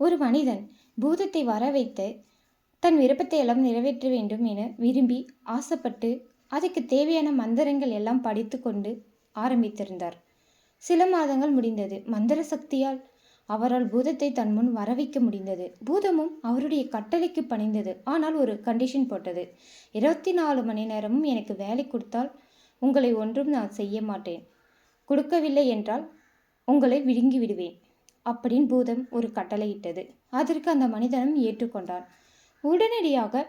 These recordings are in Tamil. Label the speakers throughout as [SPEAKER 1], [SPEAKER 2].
[SPEAKER 1] ஒரு மனிதன் பூதத்தை வர வைத்து தன் விருப்பத்தை எல்லாம் நிறைவேற்ற வேண்டும் என விரும்பி ஆசைப்பட்டு அதுக்கு தேவையான மந்திரங்கள் எல்லாம் படித்து கொண்டு ஆரம்பித்திருந்தார். சில மாதங்கள் முடிந்தது. மந்திர சக்தியால் அவரால் பூதத்தை தன் முன் வர வைக்க முடிந்தது. பூதமும் அவருடைய கட்டளைக்கு பணிந்தது. ஆனால் ஒரு கண்டிஷன் போட்டது. இருபத்தி நாலு மணி நேரமும் எனக்கு வேலை கொடுத்தால் உங்களை ஒன்றும் நான் செய்ய மாட்டேன். கொடுக்கவில்லை என்றால் உங்களை விழுங்கி விடுவேன். அப்படின்னு பூதம் ஒரு கட்டளையிட்டது அதற்கு அந்த மனிதனும் ஏற்றுக்கொண்டான் உடனடியாக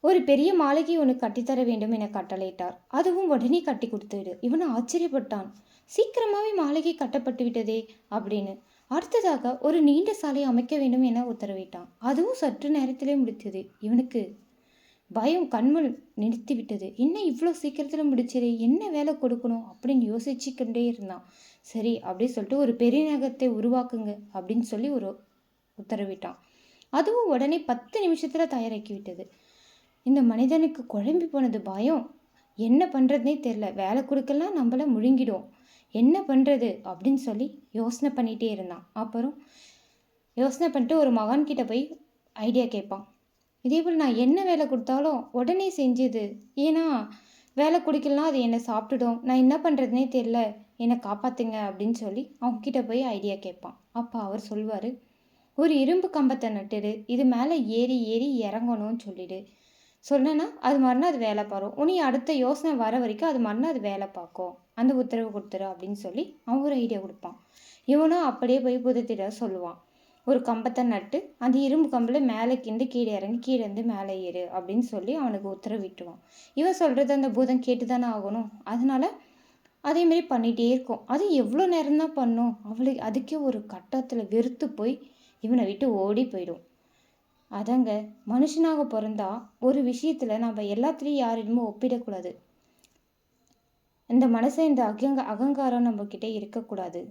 [SPEAKER 1] ஒரு பெரிய மாளிகை ஒன்று கட்டித்தர வேண்டும் என கட்டளையிட்டார். அதுவும் உடனே கட்டி கொடுத்துவிடு. இவன் ஆச்சரியப்பட்டான். சீக்கிரமாகவே மாளிகை கட்டப்பட்டு விட்டதே அப்படின்னு. அடுத்ததாக ஒரு நீண்ட சாலை அமைக்க வேண்டும் என உத்தரவிட்டான். அதுவும் சற்று நேரத்திலே முடித்தது. இவனுக்கு பயம் கண்முள் நிறுத்தி விட்டது. என்ன இவ்வளோ சீக்கிரத்தில் முடிச்சது என்ன வேலை கொடுக்கணும்? அப்படின்னு யோசிச்சுக்கிட்டே இருந்தான். சரி அப்படி சொல்லிட்டு ஒரு பெரிய நகரத்தை உருவாக்குங்க அப்படின்னு சொல்லி ஒரு உத்தரவிட்டான். அதுவும் உடனே பத்து நிமிஷத்தில் தயாராக்கி விட்டது. இந்த மனிதனுக்கு குழம்பி போனது பயம். என்ன பண்ணுறதுனே தெரில வேலை கொடுக்கலாம் நம்மள முழுங்கிடும். என்ன பண்ணுறது அப்படின்னு சொல்லி யோசனை பண்ணிகிட்டே இருந்தான். அப்புறம் யோசனை பண்ணிட்டு ஒரு மகான்கிட்ட போய் ஐடியா கேட்பான். இதே போல் நான் என்ன வேலை கொடுத்தாலும் உடனே செஞ்சது. ஏன்னா வேலை குடிக்கலாம் அது என்னை சாப்பிட்டுடும். நான் என்ன பண்ணுறதுனே தெரில என்னை காப்பாற்றுங்க அப்படின்னு சொல்லி அவங்கக்கிட்ட போய் ஐடியா கேட்பான். அப்போ அவர் சொல்வார் ஒரு இரும்பு கம்பத்தை நட்டுடு. இது மேலே ஏறி ஏறி இறங்கணும்னு சொல்லிடு. சொன்னேன்னா அது மாதிரினா அது வேலை பாரும். உனி அடுத்த யோசனை வர வரைக்கும் அது மாதிரினா அது வேலை பார்க்கும். அந்த உத்தரவு கொடுத்துரு அப்படின்னு சொல்லி அவன் ஒரு ஐடியா கொடுப்பான். இவனும் அப்படியே போய் புதுத்திட சொல்லுவான். ஒரு கம்பத்தை நட்டு அந்த இரும்பு கம்பில் மேலே கிண்டு கீழே இறங்கி கீழே இருந்து மேலே ஏறு அப்படின்னு சொல்லி அவனுக்கு உத்தரவிட்டுவான் இவன் சொல்கிறது அந்த பூதம் கேட்டு தானே ஆகணும். அதனால அதேமாரி பண்ணிகிட்டே இருக்கும். அது எவ்வளோ நேரம் தான் பண்ணும்? அவளுக்கு அதுக்கே ஒரு கட்டத்தில் வெறுத்து போய் இவனை விட்டு ஓடி போயிடும். அதங்க மனுஷனாக பிறந்தா ஒரு விஷயத்தில் நம்ம எல்லாத்துலேயும் யாரிடமும் ஒப்பிடக்கூடாது. இந்த மனசை இந்த அகங்க அகங்காரம் நம்மக்கிட்ட இருக்கக்கூடாது.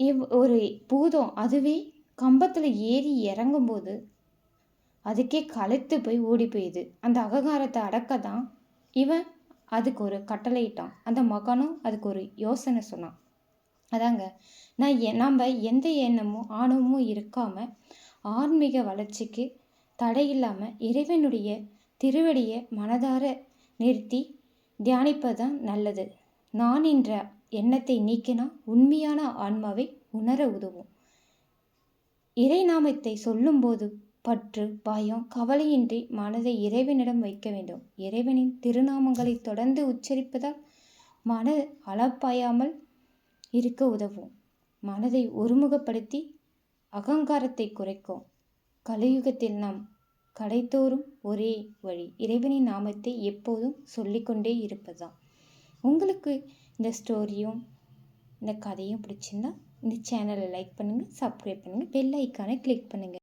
[SPEAKER 1] இவ் ஒரு பூதம் அதுவே கம்பத்தில் ஏறி இறங்கும்போது அதுக்கே களைத்து போய் ஓடி போயிடுது அந்த அகங்காரத்தை அடக்க தான் இவன் அதுக்கு ஒரு கட்டளையிட்டான் அந்த மகனும் அதுக்கு ஒரு யோசனை சொன்னான். அதாங்க நான் எ நம்ம எந்த எண்ணமும் ஆணவமும் இருக்காமல் ஆன்மீக வளர்ச்சிக்கு தடை இல்லாமல் இறைவனுடைய திருவடியை மனதார நிறுத்தி தியானிப்பது தான் நல்லது. நான் என்ற எண்ணத்தை நீக்கினா உண்மையான ஆன்மாவை உணர உதவும். இறைநாமத்தை சொல்லும்போது பற்று பயம் கவலையின்றி மனதை இறைவனிடம் வைக்க வேண்டும். இறைவனின் திருநாமங்களை தொடர்ந்து உச்சரிப்பதால் மன அளப்பாயாமல் இருக்க உதவும். மனதை ஒருமுகப்படுத்தி அகங்காரத்தை குறைக்கும். கலியுகத்தில் நாம் கடைத்தோறும் ஒரே வழி இறைவனின் நாமத்தை எப்போதும் சொல்லிக்கொண்டே இருப்பதுதான். உங்களுக்கு இந்த ஸ்டோரியும் இந்த கதையும் பிடிச்சிருந்தா இந்த சேனலை லைக் பண்ணுங்கள் சப்ஸ்கிரைப் பண்ணுங்கள் பெல் ஐக்கானை கிளிக் பண்ணுங்கள்